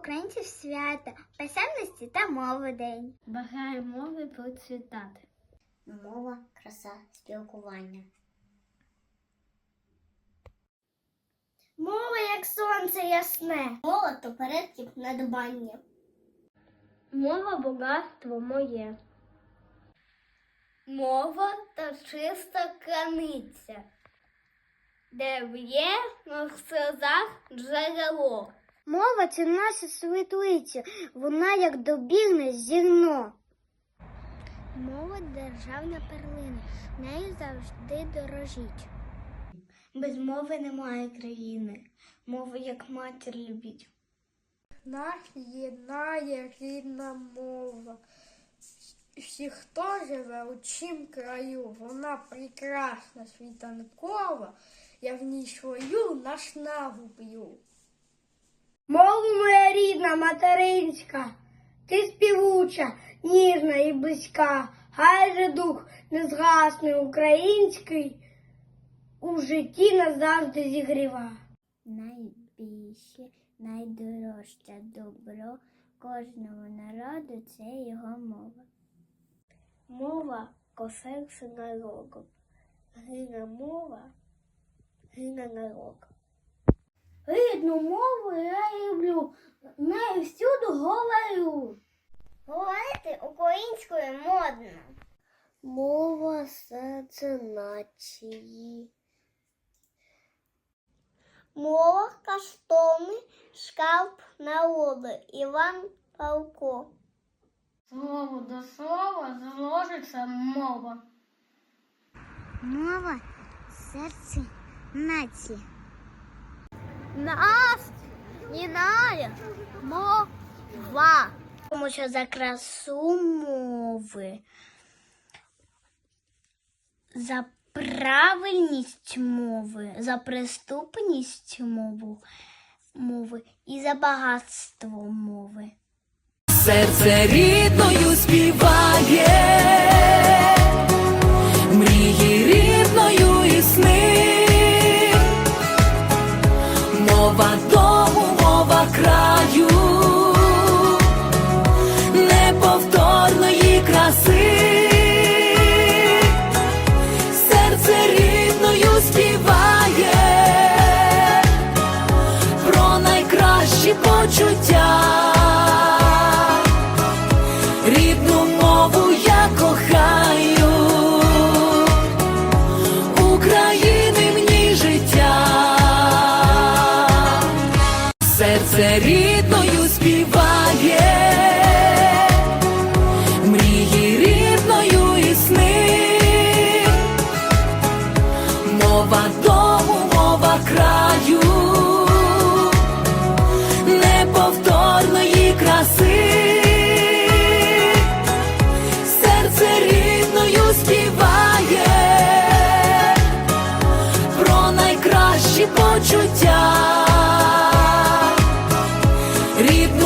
українців свято, писемності та мови день. Бажаю мови процвітати. Мова, краса, спілкування. Мова як сонце ясне. Мова то передків надбання. Мова багатство моє. Мова та чиста краниця, де б'є на сльозах джерело. Мова це наша світлиця, вона як добірне зерно. Мова державна перлина, нею завжди дорожіть. Без мови немає країни, мова як матір любіть. Нас єднає рідна мова. Всі, хто живе у чим краю, вона прекрасна, світанкова, я в ній свою наснагу п'ю. Мова моя рідна, материнська, ти співуча, ніжна і близька, хай же дух незгасний український у житті назавжди зігріва. Найбільше, найдорожче добро кожного народу це його мова. Мова косерце народу. Гине мова, гине народ. Рідну мову я люблю, нею всюди говорю. Говорити українською модно. Мова серце нації. Мова коштовний скарб народу Іван Павко. Слово до слова зложиться мова. Мова серце нації. Нас не мова. Тому що за красу мови, за правильність мови, за приступність мови, мови і за багатство мови. серце рідною співає, рідною співає, рідна.